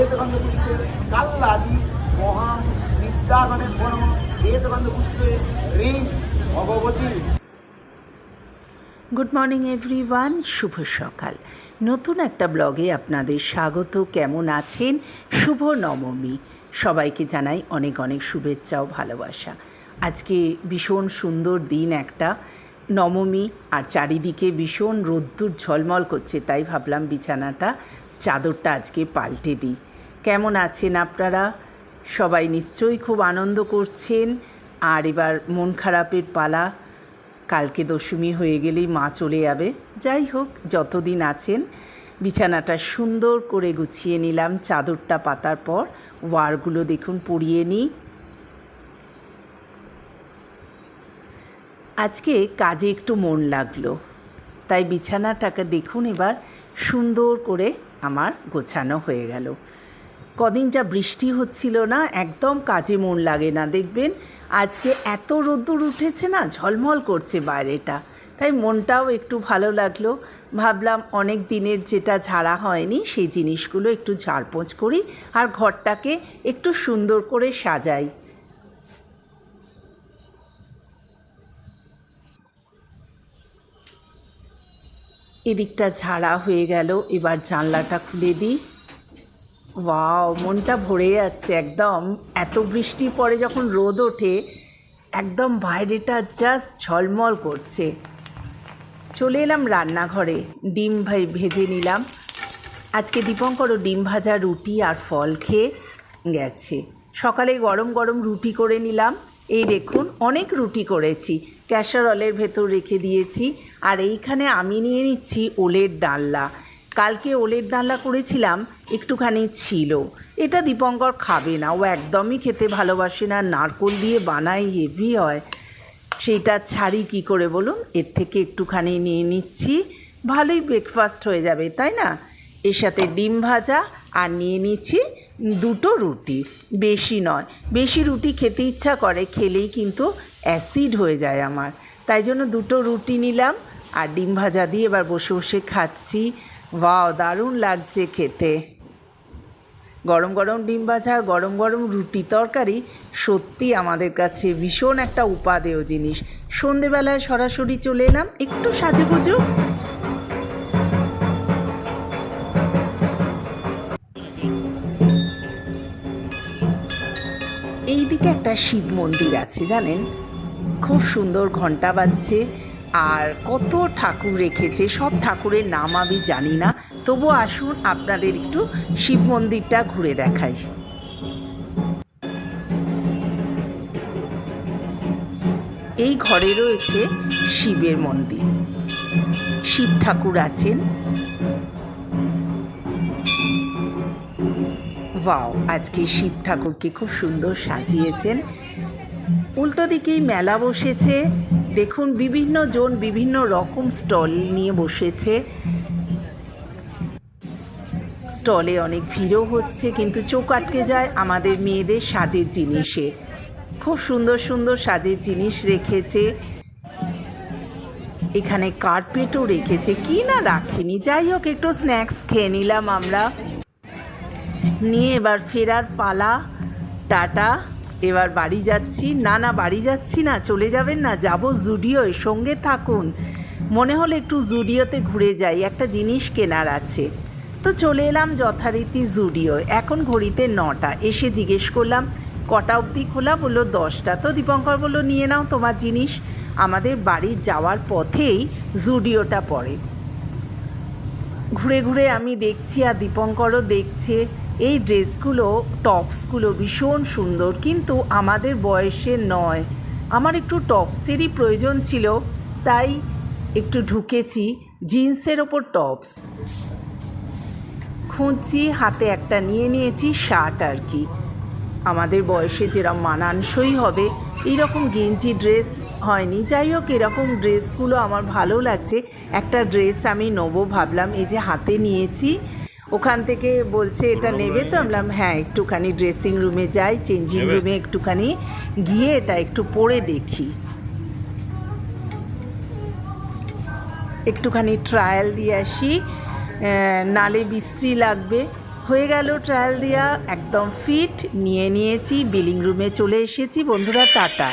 पुष्पे काल्लादि मोहां विद्यागणे पूर्ण वेदगन्ध पुष्पे ह्रीं Bhagwati good morning everyone শুভ সকাল নতুন একটা ব্লগে আপনাদের স্বাগত কেমন আছেন শুভ নবমী সবাইকে জানাই অনেক অনেক শুভেচ্ছা ও ভালোবাসা আজকে ভীষণ সুন্দর দিন একটা নবমী আর চারিদিকে ভীষণ রোদ্দুর ঝলমল করছে তাই ভাবলাম বিছানাটা চাদরটা আজকে পাল্টে দিই কেমন আছেন আপনারা? সবাই নিশ্চয়ই খুব আনন্দ করছেন। আর এবার মন খারাপের পালা। কালকে দশমী হয়ে গেলেই মা চলে যাবে। যাই হোক, যতদিন আছেন, বিছানাটা সুন্দর করে গুছিয়ে নিলাম। চাদরটা পাতার পর ওয়ারগুলো দেখুন পরিয়ে নিই। আজকে কাজে একটু মন লাগল। তাই বিছানাটাকে দেখুন এবার সুন্দর করে আমার গোছানো হয়ে গেল। কদিন যা বৃষ্টি হচ্ছিল না, একদম কাজে মন লাগে না, দেখবেন? আজকে এত রোদ্দুর উঠেছে না, ঝলমল করছে বাইরেটা। তাই মনটাও একটু ভালো লাগল। ভাবলাম অনেক দিনের যেটা ঝাড়া হয়নি, সেই জিনিসগুলো একটু ঝাড়পোঁছ করি আর ঘরটাকে একটু সুন্দর করে সাজাই। এদিকটা ঝাড়া হয়ে গেল, এবার জানলাটা খুলে দিই। ওয়াও, মনটা ভরে যাচ্ছে একদম। এত বৃষ্টি পরে যখন রোদ ওঠে, একদম বাইরেটা জাস্ট ঝলমল করছে। চলে এলাম রান্নাঘরে, ডিম ভাই ভেজে নিলাম। আজকে দীপঙ্করও ডিম ভাজা রুটি আর ফল খেয়ে গেছে। সকালে গরম গরম রুটি করে নিলাম। এই দেখুন, অনেক রুটি করেছি। ক্যাসারলের ভেতর রেখে দিয়েছি। আর এইখানে আমি নিয়ে নিচ্ছি ওলের ডালনা। কালকে ওলের ডালনা করেছিলাম, একটুখানি ছিল। এটা দীপঙ্কর খাবে না। ও একদমই খেতে ভালোবাসে না। নারকোল দিয়ে বানাই হেভি হয়। সেইটা ছাড়ি কি করে বলুন? এর থেকে একটুখানি নিয়ে নিচ্ছি। ভালোই ব্রেকফাস্ট হয়ে যাবে, তাই না? এর সাথে ডিম ভাজা আর নিয়ে নিচ্ছি দুটো রুটি। বেশি নয়। বেশি রুটি খেতে ইচ্ছা করে, খেলেই কিন্তু অ্যাসিড হয়ে যায় আমার। তাই জন্য দুটো রুটি নিলাম আর ডিম ভাজা দিয়ে এবার বসে বসে খাচ্ছি। ওয়াও, দারুণ লাগছে খেতে। গরম গরম ডিম ভাজা, গরম গরম রুটি তরকারি, সত্যি আমাদের কাছে ভীষণ একটা উপাদেয় জিনিস। সন্ধেবেলায় সরাসরি চলে এলাম, একটু সাজুগুজু। এইদিকে একটা শিব মন্দির আছে, জানেন? খুব সুন্দর ঘণ্টা বাজছে। আর কত ঠাকুর রেখেছে, সব ঠাকুরের নাম আমি জানি না। তবু আসুন আপনাদের একটু শিব মন্দিরটা ঘুরে দেখাই। এই ঘরে রয়েছে শিবের মন্দির। শিব ঠাকুর আছেন। ওয়াও, আজকে শিব ঠাকুরকে খুব সুন্দর সাজিয়েছেন। উল্টো দিকেই মেলা বসেছে। দেখুন, বিভিন্ন জন বিভিন্ন রকম স্টল নিয়ে বসেছে। স্টলে অনেক ভিড়ও হচ্ছে, কিন্তু চোখ আটকে যায় আমাদের মেয়েদের সাজের জিনিসে। খুব সুন্দর সুন্দর সাজের জিনিস রেখেছে। এখানে কার্পেটও রেখেছে। কি না রাখিনি? যাই হোক, একটু স্ন্যাক্স খেয়ে নিলাম আমরা। নিয়ে এবার ফেরার পালা। টাটা। এবার বাড়ি যাচ্ছি। না না, বাড়ি যাচ্ছি না, চলে যাবেন না, যাব জুডিওয়, সঙ্গে থাকুন। মনে হলো একটু জুডিওতে ঘুরে যাই, একটা জিনিস কেনার আছে। তো চলে এলাম যথারীতি জুডিও এখন ঘড়িতে নটা। এসে জিজ্ঞেস করলাম, কটা অবধি খোলা? বলল, দশটা। তো দীপঙ্কর বলল, নিয়ে নাও তোমার জিনিস। আমাদের বাড়ির যাওয়ার পথেই জুডিওটা পড়ে। ঘুরে ঘুরে আমি দেখছি আর দীপঙ্করও দেখছে। এই ড্রেসগুলো, টপসগুলো ভীষণ সুন্দর, কিন্তু আমাদের বয়সের নয়। আমার একটু টপসেরই প্রয়োজন ছিল, তাই একটু ঢুকেছি জিন্সের ওপর টপস। খুঁজছি, হাতে একটা নিয়ে নিয়েছি, শার্ট আর কি। আমাদের বয়সে যেরকম মানানসই হবে, এইরকম গেঞ্জি ড্রেস হয়নি। যাই হোক, এরকম ড্রেসগুলো আমার ভালো লাগছে। একটা ড্রেস আমি নেব ভাবলাম, এই যে হাতে নিয়েছি ওখান থেকে বলছে এটা নেবে তো? আমি বললাম হ্যাঁ একটুখানি ড্রেসিং রুমে যাই চেঞ্জিং রুমে একটুখানি গিয়ে এটা একটু পরে দেখি। একটুখানি ট্রায়াল দিয়ে আসি। নালে বিশ্রী লাগবে। হয়ে গেল ট্রায়াল দেওয়া একদম ফিট নিয়ে নিয়েছি বিলিং রুমে চলে এসেছি। বন্ধুরা টাটা।